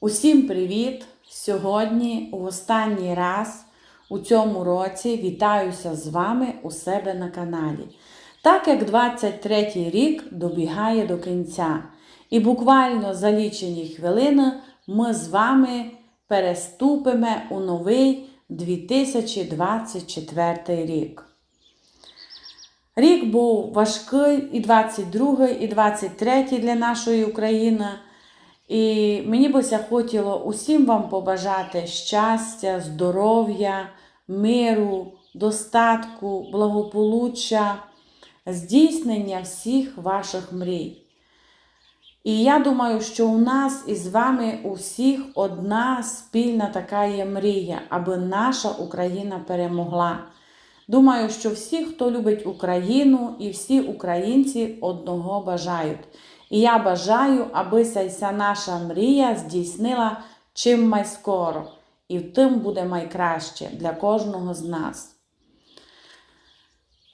Усім привіт! Сьогодні, в останній раз у цьому році, вітаюся з вами у себе на каналі. Так як 23 рік добігає до кінця, і буквально за лічені хвилини ми з вами переступимо у новий 2024 рік. Рік був важкий і 22, і 23 для нашої України. І мені бися хотіло усім вам побажати щастя, здоров'я, миру, достатку, благополуччя, здійснення всіх ваших мрій. І я думаю, що у нас із вами усіх одна спільна така є мрія, аби наша Україна перемогла. Думаю, що всі, хто любить Україну, і всі українці одного бажають. І я бажаю, аби ця наша мрія здійснила чим майскоро, і тим буде найкраще для кожного з нас.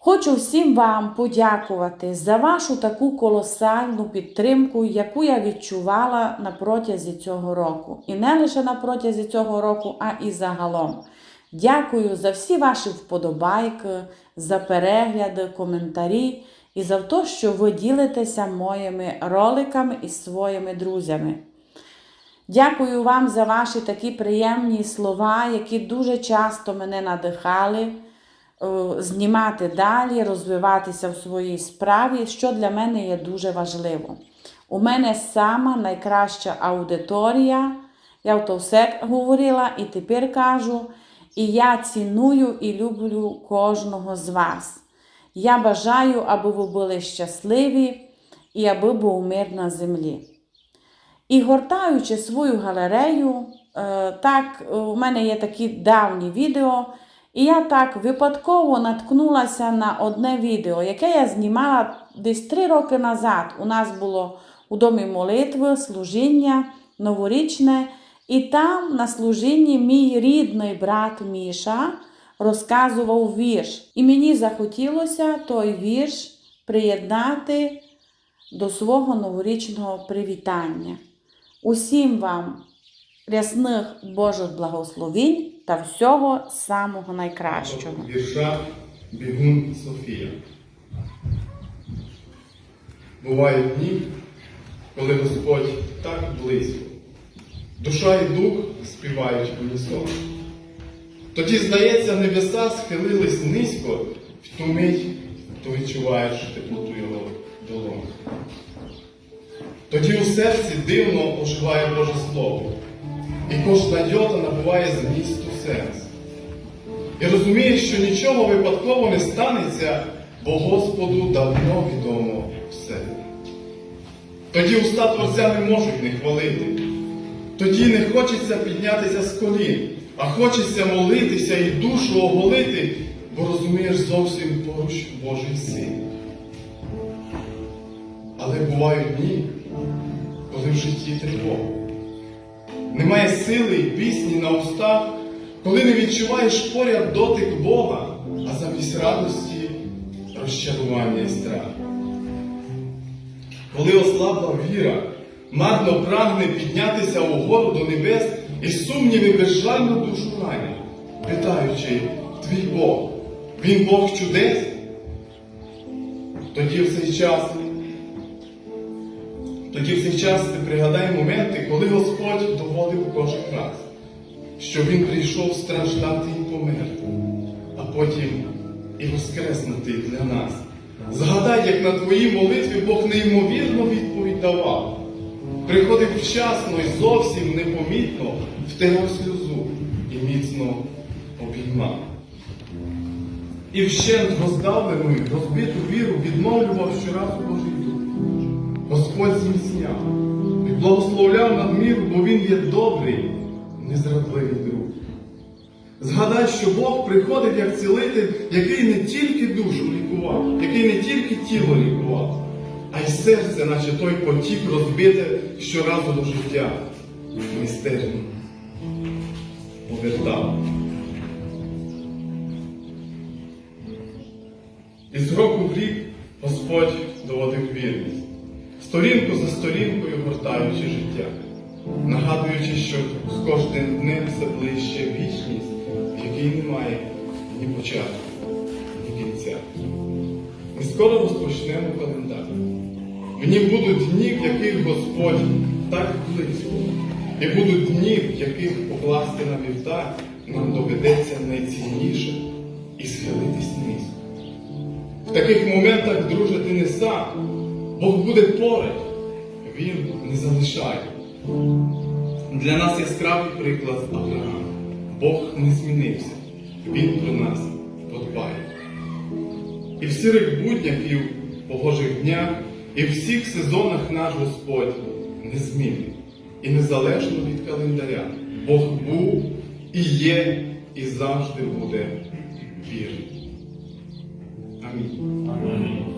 Хочу всім вам подякувати за вашу таку колосальну підтримку, яку я відчувала на протязі цього року. І не лише на протязі цього року, а і загалом. Дякую за всі ваші вподобайки, за перегляди, коментарі і за те, що ви ділитеся моїми роликами із своїми друзями. Дякую вам за ваші такі приємні слова, які дуже часто мене надихали е, знімати далі, розвиватися в своїй справі, що для мене є дуже важливо. У мене сама найкраща аудиторія, я в то все говорила і тепер кажу, і я ціную і люблю кожного з вас. Я бажаю, аби ви були щасливі і аби був мир на землі. І гортаючи свою галерею, е, так, у мене є такі давні відео, і я так випадково наткнулася на одне відео, яке я знімала десь три роки назад. У нас було у домі молитви, служіння новорічне, і там на служінні мій рідний брат Міша розказував вірш. І мені захотілося той вірш приєднати до свого новорічного привітання. Усім вам рясних Божих благословінь та всього самого найкращого. Вірша Бігун Софія. Бувають дні, коли Господь так близько. Душа і дух співають в унісон. Тоді, здається, небеса схилились низько, в ту мить то відчуваєш теплоту його долоні. Тоді у серці дивно оживає Боже Слово, і кожна йота набуває змісту сенс. І розумієш, що нічого випадково не станеться, бо Господу давно відомо все. Тоді уста Творця не можуть не хвалити. Тоді не хочеться піднятися з колін, а хочеться молитися і душу оголити, бо розумієш зовсім поруч Божий син. Але бувають дні, коли в житті тривога. Немає сили і пісні на устах, коли не відчуваєш поряд дотик Бога, а замість радості розчарування і страх. Коли ослабла віра, марно прагне піднятися угору до небес і сумніви безжально душу ранять, питаючи, твій Бог, він Бог чудес? Тоді в цей час, тоді в цей час ти пригадай моменти, коли Господь доводив кожен раз, що Він прийшов страждати і померти, а потім і воскреснути для нас. Згадай, як на твоїй молитві Бог неймовірно відповідь. Приходив вчасно і зовсім непомітно втирав сльозу і міцно обіймав. І вщент роздавлену, розбиту віру відновлював щоразу Божий дух. Господь зміцняв і благословляв надміру, бо Він є добрий, незрадливий друг. Згадай, що Бог приходив як цілитель, який не тільки душу лікував, який не тільки тіло лікував, а й серце, наче той потік розбите щоразу до життя, майстерно повертав. І з року в рік Господь доводив вірність, сторінку за сторінкою гортаючи життя. нагадуючи, що з кожним днем все ближче вічність, в якій немає ні початку, ні кінця. Скоро розпочнемо календар. В нім будуть дні, в яких Господь так близько, і будуть дні, в яких покласти на вівтар нам доведеться найцінніше і схилитись низько. В таких моментах, друже, ти не сам. Бог буде поруч, Він не залишає. Для нас яскравий приклад Авраам. Бог не змінився, Він про нас подбає. І в сірих буднях, і в погожих днях, і в всіх сезонах наш Господь незмінний. І незалежно від календаря, Бог був і є, і завжди буде вірний. Амінь. Амінь.